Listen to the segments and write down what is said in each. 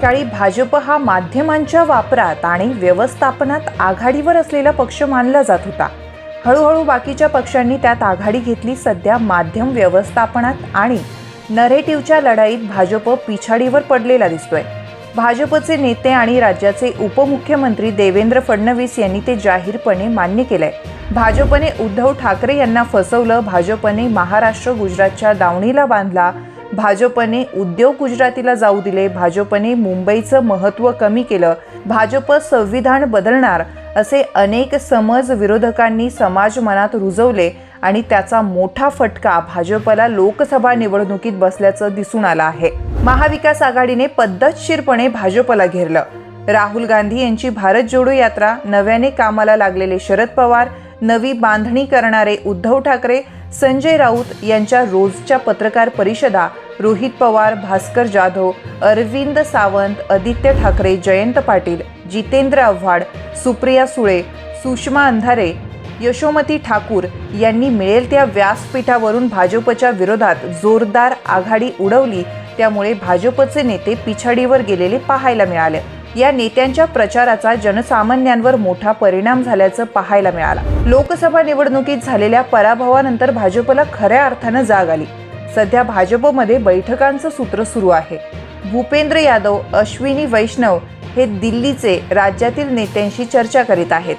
एकेकाळी भाजप हा माध्यमांच्या वापरात आणि व्यवस्थापनात आघाडीवर असलेला पक्ष मानला जात होता. हळूहळू बाकीच्या पक्षांनी त्यात आघाडी घेतली. सध्या माध्यम व्यवस्थापनात आणि नरेटिव्हच्या लढाईत भाजप पिछाडीवर पडलेला दिसतोय. भाजपचे नेते आणि राज्याचे उपमुख्यमंत्री देवेंद्र फडणवीस यांनी ते जाहीरपणे मान्य केलंय. भाजपने उद्धव ठाकरे यांना फसवलं. भाजपने महाराष्ट्र गुजरातच्या दावणीला बांधला. भाजपने उद्योग गुजरातीला जाऊ दिले. भाजपने मुंबईचं महत्त्व कमी केलं. भाजप संविधान बदलणार असे अनेक समज विरोधकांनी समाज मनात रुजवले आणि त्याचा मोठा फटका भाजपला लोकसभा निवडणुकीत बसल्याचं दिसून आलं आहे. महाविकास आघाडीने पद्धतशीरपणे भाजपला घेरलं. राहुल गांधी यांची भारत जोडो यात्रा नव्याने कामाला लागलेले शरद पवार नवी बांधणी करणारे उद्धव ठाकरे संजय राऊत यांच्या रोजच्या पत्रकार परिषदा रोहित पवार भास्कर जाधव अरविंद सावंत आदित्य ठाकरे जयंत पाटील जितेंद्र आव्हाड सुप्रिया सुळे सुषमा अंधारे यशोमती ठाकूर यांनी मिळेल त्या व्यासपीठावरून भाजपच्या विरोधात जोरदार आघाडी उडवली. त्यामुळे भाजपचे नेते पिछाडीवर गेलेले पाहायला मिळाले. या नेत्यांच्या प्रचाराचा जनसामान्यांवर मोठा परिणाम झाल्याचं पाहायला मिळाला. लोकसभा निवडणुकीत झालेल्या पराभवानंतर भाजपला खऱ्या अर्थानं जाग आली. सध्या भाजपमध्ये बैठकांचं सूत्र सुरू आहे. भूपेंद्र यादव अश्विनी वैष्णव हे दिल्लीचे राज्यातील नेत्यांशी चर्चा करीत आहेत.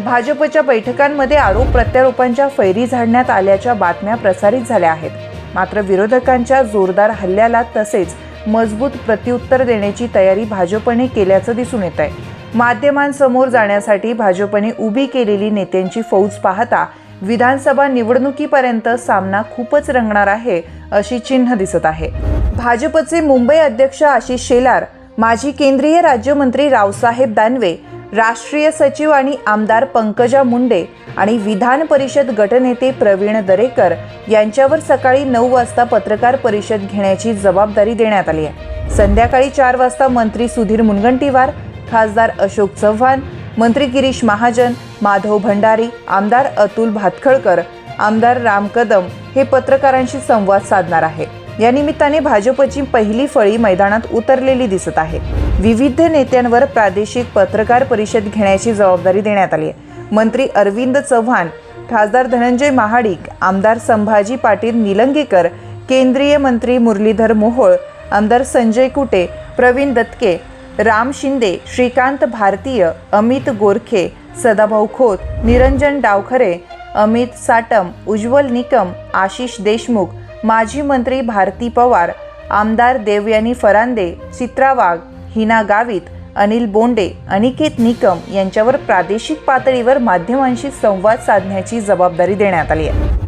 भाजपच्या बैठकांमध्ये आरोप प्रत्यारोपांच्या फैरी झाडण्यात आल्याच्या बातम्या प्रसारित झाल्या आहेत. मात्र विरोधकांच्या जोरदार हल्ल्याला तसेच मजबूत प्रत्युत्तर देण्याची तयारी भाजपने केल्याचं दिसून येत आहे माध्यमांसमोर जाण्यासाठी भाजपने उभी केलेली नेत्यांची फौज पाहता विधानसभा निवडणुकीपर्यंत सामना खूपच रंगणार आहे अशी चिन्ह दिसत आहे. भाजपचे मुंबई अध्यक्ष आशिष शेलार माजी केंद्रीय राज्यमंत्री रावसाहेब दानवे राष्ट्रीय सचिव आणि आमदार पंकजा मुंडे आणि विधान परिषद गटनेते प्रवीण दरेकर यांच्यावर सकाळी नऊ वाजता पत्रकार परिषद घेण्याची जबाबदारी देण्यात आली आहे. संध्याकाळी चार वाजता मंत्री सुधीर मुनगंटीवार खासदार अशोक चव्हाण मंत्री गिरीश महाजन माधव भंडारी आमदार अतुल भातखळकर आमदार राम कदम हे पत्रकारांशी संवाद साधणार आहे या निमित्ताने भाजपची पहिली फळी मैदानात उतरलेली दिसत आहे. विविध नेत्यांवर प्रादेशिक पत्रकार परिषद घेण्याची जबाबदारी देण्यात आली आहे. मंत्री अरविंद चव्हाण खासदार धनंजय महाडिक आमदार संभाजी पाटील निलंगेकर केंद्रीय मंत्री मुरलीधर मोहोळ आमदार संजय कुटे प्रवीण दत्के राम शिंदे श्रीकांत भारतीय अमित गोरखे सदाभाऊ खोत निरंजन डावखरे अमित साटम उज्ज्वल निकम आशिष देशमुख माजी मंत्री भारती पवार आमदार देवयानी फरांदे चित्रा वाघ हिना गावित अनिल बोंडे अनिकेत निकम यांच्यावर प्रादेशिक पातळीवर माध्यमांशी संवाद साधण्याची जबाबदारी देण्यात आली आहे.